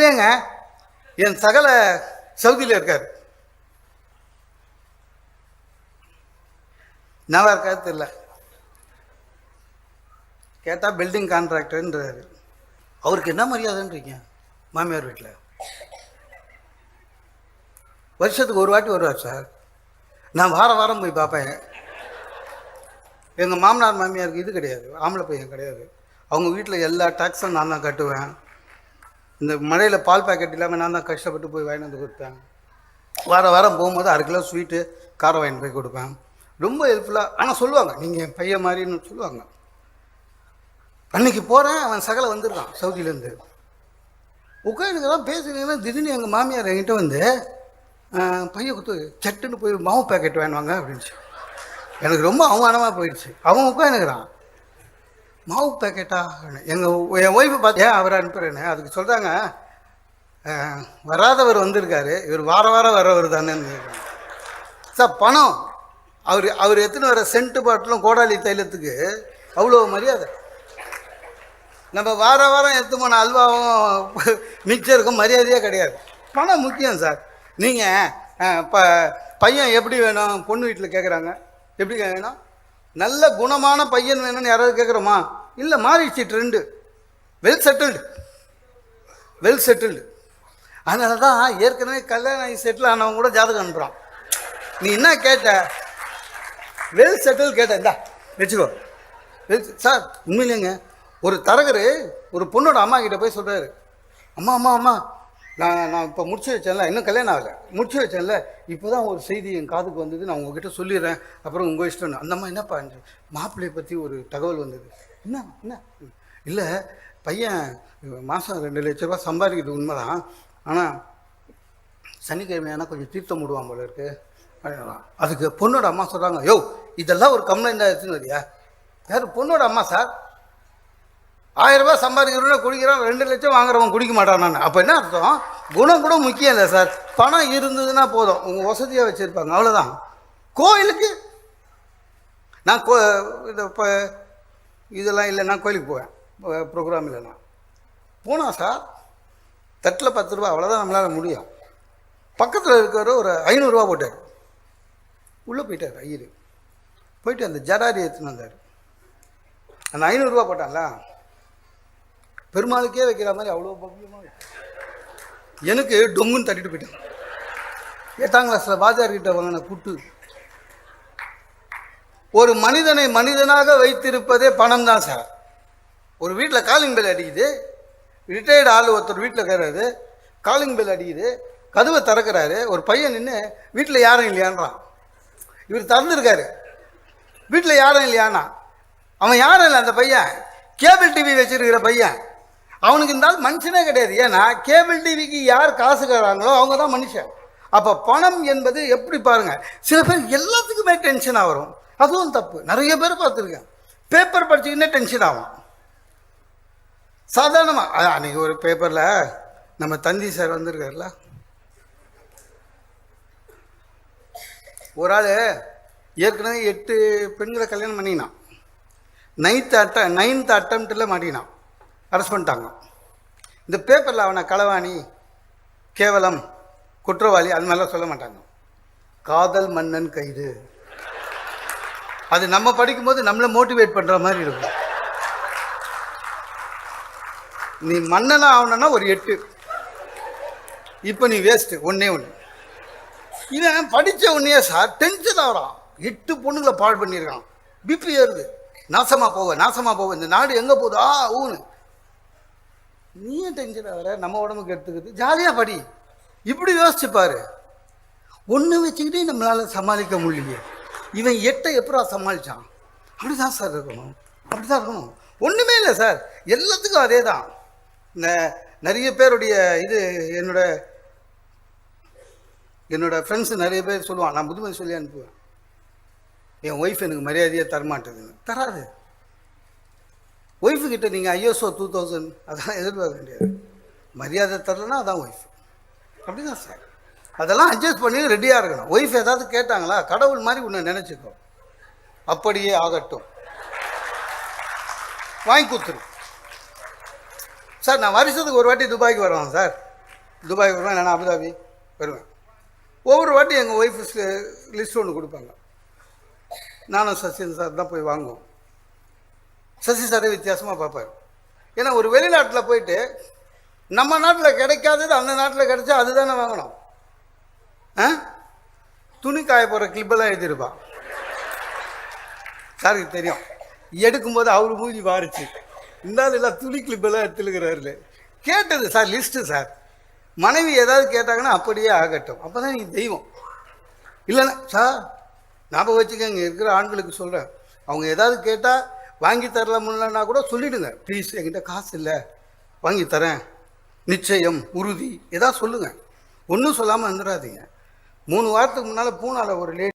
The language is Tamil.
உண்மையிலேங்க என் சகல சவுதியில் இருக்கார். நல்லா இருக்காது தெரியல கேட்டால் பில்டிங் கான்ட்ராக்டர்ன்றாரு அவருக்கு என்ன மரியாதைன்றீங்க மாமியார் வீட்டில் வருஷத்துக்கு ஒரு வாட்டி வருவார் சார். நான் வார வாரம் போய் பார்ப்பேன். எங்கள் மாமனார் மாமியாருக்கு இது கிடையாது ஆம்பளை பையன் கிடையாது. அவங்க வீட்டில் எல்லா டேக்ஸும் நான் தான் கட்டுவேன். இந்த மழையில் பால் பாக்கெட் இல்லாமல் நான் தான் கஷ்டப்பட்டு போய் வாங்கிட்டு வந்து கொடுத்தேன் வார வாரம் போகும்போது அரை கிலோ ஸ்வீட்டு காரம் வாங்கிட்டு போய் கொடுப்பேன். ரொம்ப ஹெல்ப்ஃபுல்லாக ஆனால் சொல்லுவாங்க நீங்கள் என் பையன் மாதிரின்னு சொல்லுவாங்க. அன்னைக்கு போகிறேன் அவன் சகல வந்துருக்கான் சவுதியிலேருந்து உட்காந்துக்கெல்லாம் பேசுகிறீங்கன்னா திடீர்னு எங்கள் மாமியார் என்கிட்ட வந்து பையன் கொடுத்து சட்டுன்னு போய் மாவு பேக்கெட் வேணுவாங்க அப்படின்ச்சு எனக்கு ரொம்ப அவமானமாக போயிடுச்சு. அவன் உட்காந்துக்கிறான் மாவு பேக்கெட்டா எங்கள் என் ஒய்ஃபு பார்த்து ஏன் அவரை அனுப்புகிறேன்னு அதுக்கு சொல்கிறாங்க வராதவர் வந்திருக்காரு. இவர் வார வாரம் வரவர் தானே சார் பணம். அவர் அவர் எத்தனை வர சென்ட்டு பாட்டிலும் கோடாலி தைலத்துக்கு அவ்வளோ மரியாதை. நம்ம வார வாரம் எடுத்து போன அல்வாவும் மிக்சருக்கும் மரியாதையே கிடையாது. பணம் முக்கியம் சார். நீங்கள் ப பையன் எப்படி வேணும்? பொண்ணு வீட்டில் கேட்குறாங்க எப்படி வேணும்? நல்ல குணமான பையன் வேணும்னு யாராவது கேட்குறோமா இல்லை மாறிடுச்சு trend well settled well settled அதனால தான் ஏற்கனவே கல்யாணம் ஆகி செட்டில் ஆனவங்க கூட ஜாதகம் அனுப்புகிறான் நீ என்ன கேட்ட? வெல் செட்டில் கேட்ட. இந்தா வச்சுக்கோ. வெல் சார் உண்மையிலேங்க ஒரு தரகர் ஒரு பொண்ணோட அம்மா கிட்ட போய் சொல்கிறாரு அம்மா அம்மா அம்மா நான் நான் இப்போ முடிச்சு வச்சேன்ல இன்னும் கல்யாணம் ஆகலை. முடிச்சு வச்சேன்ல இப்போ தான் ஒரு செய்தி என் காதுக்கு வந்தது நான் உங்ககிட்ட சொல்லிடுறேன். அப்புறம் உங்கள் இஷ்டம். அந்த அம்மா என்னப்பா மாப்பிள்ளையை பற்றி ஒரு தகவல் வந்தது? என்ன என்ன? இல்லை பையன் மாதம் ரெண்டு லட்ச ரூபா சம்பாதிக்கிறது உண்மைதான். ஆனால் சனிக்கிழமையானா கொஞ்சம் தீர்த்தம் விடுவான் போல இருக்கு. அதுக்கு பொண்ணோட அம்மா சொல்கிறாங்க யோ இதெல்லாம் ஒரு கம்ப்ளைண்ட் ஆயிடுச்சுன்னு இல்லையா யார் பொண்ணோட அம்மா சார் ஆயிரம் ரூபாய் சம்பாதிக்கிறவன குடிக்கிறான் ரெண்டு லட்சம் வாங்குறவன் குடிக்க மாட்டான் நான் அப்போ என்ன அர்த்தம்? குணம் கூட முக்கியம் இல்லை சார் பணம் இருந்ததுன்னா போதும். உங்கள் வசதியாக வச்சுருப்பாங்க. அவ்வளோதான் கோயிலுக்கு நான் கோ இந்த இப்போ இதெல்லாம் இல்லைன்னா கோயிலுக்கு போவேன். ப்ரோக்ராம் இல்லைன்னா. போனால் சார் தட்டில் பத்து ரூபா அவ்வளோதான் நம்மளால் முடியும். பக்கத்தில் இருக்கிறவர் ஒரு ஐநூறுரூவா போட்டார். உள்ளே போயிட்டார் ஐயர். போயிட்டு அந்த ஜடாரி எடுத்துன்னு வந்தார். அந்த ஐநூறுரூவா போட்டான்ல? பெருமாளுக்கே வைக்கிற மாதிரி அவ்வளோ பவ்யமாக எனக்கு டொங்குன்னு தட்டிட்டு போயிட்டேன். எட்டாம் கிளாஸில் பாஜார்கிட்ட வாங்கின குட்டு ஒரு மனிதனை மனிதனாக வைத்திருப்பதே பணம் தான் சார். ஒரு வீட்டில் காலிங் பெல் அடிக்குது. ரிட்டையர்டு ஆள் ஒருத்தர் வீட்டில் இருக்கிறாரு. காலிங் பெல் அடிக்குது. கதவை திறக்கிறாரு. ஒரு பையன் நின்று வீட்டில் யாரும் இல்லையான்றான். இவர் திறந்துருக்காரு. வீட்டில் யாரும் இல்லையானா? அவன் யாரும் இல்லை அந்த பையன். கேபிள் டிவி வச்சிருக்கிற பையன். அவனுக்கு இருந்தாலும் மனுஷனே கிடையாது. ஏன்னா கேபிள் டிவிக்கு யார் காசு தராங்களோ அவங்க தான் மனுஷன். அப்போ பணம் என்பது எப்படி பாருங்கள் சில பேர் எல்லாத்துக்குமே டென்ஷனாக வரும். அதுவும் தப்பு. நிறைய பேர் பார்த்துருக்கேன். பேப்பர் படிச்சுக்கின்னே டென்ஷன் ஆகும் சாதாரணமாக அன்றைக்கி ஒரு பேப்பரில் நம்ம தந்தி சார் வந்திருக்காருல்ல? ஒரு ஆள் ஏற்கனவே எட்டு பெண்களை கல்யாணம் பண்ணினான். நைன்த் அட்ட நைன்த் அட்டம்ப்டில் மாட்டினான். அரெஸ்ட் பண்ணிட்டாங்க. இந்த பேப்பரில் அவனை களவாணி கேவலம் குற்றவாளி அது மாதிரிலாம் சொல்ல மாட்டாங்க. காதல் மன்னன் கைது. அது நம்ம படிக்கும்போது நம்மளை மோட்டிவேட் பண்ணுற மாதிரி இருக்கும். நீ மன்னனாக ஆகணும்னா ஒரு எட்டு. இப்போ நீ வேஸ்ட்டு ஒன்றே ஒன்று இவன் படித்த உடனே சார் டென்ஷன் ஆகிறான் எட்டு பொண்ணுங்களை பால் பண்ணியிருக்கான். பிபி ஏறுது. நாசமாக போவ நாசமாக போவ இந்த நாடு எங்கே போகுது? ஆ ஊனு. நீ ஏன் டென்ஷன் ஆகிற நம்ம உடம்புக்கு எடுத்துக்குது. ஜாலியாக படி. இப்படி யோசிச்சு பாரு. ஒன்று வச்சுக்கிட்டே நம்மளால் சமாளிக்க முடியலையே. இவன் எட்டை எப்படா சமாளித்தான் அப்படி தான் சார் இருக்கணும். அப்படி தான் இருக்கணும். ஒன்றுமே இல்லை சார். எல்லாத்துக்கும் அதே தான் இந்த நிறைய பேருடைய இது என்னோட என்னோடய ஃப்ரெண்ட்ஸு நிறைய பேர் சொல்லுவான் நான் புதுமதி சொல்லி அனுப்புவேன். என் ஒய்ஃப் எனக்கு மரியாதையாக தரமாட்டேதுன்னு. தராது. ஒய்ஃபுக்கிட்ட நீங்கள் ஐஎஸ்ஓ டூ தௌசண்ட் அதெல்லாம் எதிர்பார்க்க முடியாது மரியாதை தரலன்னா அதான் ஒய்ஃப் அப்படி தான் சார். அதெல்லாம் அட்ஜஸ்ட் பண்ணி ரெடியாக இருக்கணும். ஒய்ஃப் ஏதாவது கேட்டாங்களா கடவுள் மாதிரி உன்னை நினச்சிக்கோ. அப்படியே ஆகட்டும். வாங்கி கொடுத்துரு. சார் நான் வருஷத்துக்கு ஒரு வாட்டி துபாய்க்கு வருவேன் சார். துபாய்க்கு வருவேன் இல்லைன்னா அபுதாபி வருவேன். ஒவ்வொரு வாட்டி எங்கள் ஒய்ஃபு லிஸ்ட் ஒன்று கொடுப்பாங்க. நானும் சசின் சார் தான் போய் வாங்குவோம். சசி சாரே வித்தியாசமாக பார்ப்பார். ஏன்னா ஒரு வெளிநாட்டில் போயிட்டு நம்ம நாட்டில் கிடைக்காதது அந்த நாட்டில் கிடைச்சா அதுதானே வாங்கணும். ஆ? துணி காய போகிற கிளிப்பெல்லாம் எழுதியிருப்பான் சாருக்கு தெரியும்? எடுக்கும்போது அவர் மூஞ்சி மாறிச்சு. இருந்தாலும் எல்லாம் துணி கிளிப்பெல்லாம் எடுத்துருக்கிறாரு கேட்டது சார் லிஸ்ட்டு சார். மனைவி ஏதாவது கேட்டாங்கன்னா அப்படியே ஆகட்டும். அப்போ தான் நீங்கள் தெய்வம். இல்லைண்ணா சார் ஞாபகம் வச்சுக்க இங்கே இருக்கிற ஆண்களுக்கு சொல்கிறேன் அவங்க ஏதாவது கேட்டால் வாங்கி தரலாமுன்னா கூட சொல்லிவிடுங்க ப்ளீஸ் என்கிட்ட காசு இல்லை. வாங்கி தரேன். நிச்சயம் உறுதி. ஏதாவது சொல்லுங்கள் ஒன்றும் சொல்லாமல் வந்துடாதீங்க. மூணு வாரத்துக்கு முன்னால் பூனால ஒரு லேடி